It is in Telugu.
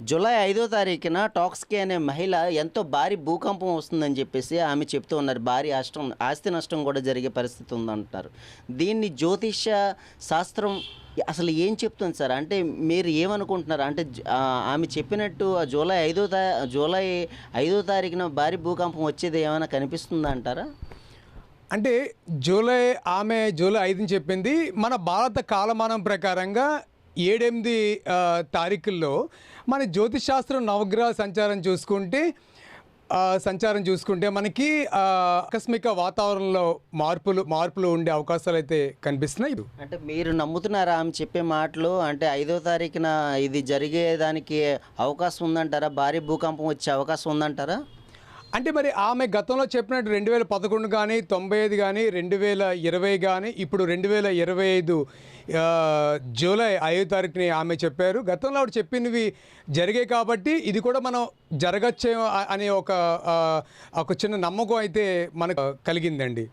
జూలై ఐదో తారీఖున టాక్స్కే అనే మహిళ ఎంతో భారీ భూకంపం వస్తుందని చెప్పేసి ఆమె చెప్తూ ఉన్నారు. భారీ అష్టం ఆస్తి నష్టం కూడా జరిగే పరిస్థితి ఉందంటారు. దీన్ని జ్యోతిష్య శాస్త్రం అసలు ఏం చెప్తుంది సార్? అంటే మీరు ఏమనుకుంటున్నారు? అంటే ఆమె చెప్పినట్టు ఆ జూలై ఐదో తా జూలై ఐదో తారీఖున భారీ భూకంపం వచ్చేది ఏమైనా కనిపిస్తుందా అంటారా? అంటే జూలై ఆమె జూలై ఐదుని చెప్పింది. మన భారత కాలమానం ప్రకారంగా ఏడెనిమిది తారీఖుల్లో మన జ్యోతిష్ శాస్త్రం నవగ్రహ సంచారం చూసుకుంటే సంచారం చూసుకుంటే మనకి ఆకస్మిక వాతావరణంలో మార్పులు మార్పులు ఉండే అవకాశాలు అయితే కనిపిస్తున్నాయి. అంటే మీరు నమ్ముతున్నారా ఆమె చెప్పే మాటలు? అంటే ఐదో తారీఖున ఇది జరిగేదానికి అవకాశం ఉందంటారా? భారీ భూకంపం వచ్చే అవకాశం ఉందంటారా? అంటే మరి ఆమె గతంలో చెప్పినట్టు రెండు వేల పదకొండు కానీ తొంభై ఐదు కానీ రెండు వేల ఇరవై కానీ ఇప్పుడు రెండు వేల ఇరవై ఐదు జూలై ఐదో తారీఖుని ఆమె చెప్పారు. గతంలో ఆవిడ చెప్పినవి జరిగాయి కాబట్టి ఇది కూడా మనం జరగచ్చే అనే ఒక ఒక చిన్న నమ్మకం అయితే మనకు కలిగిందండి.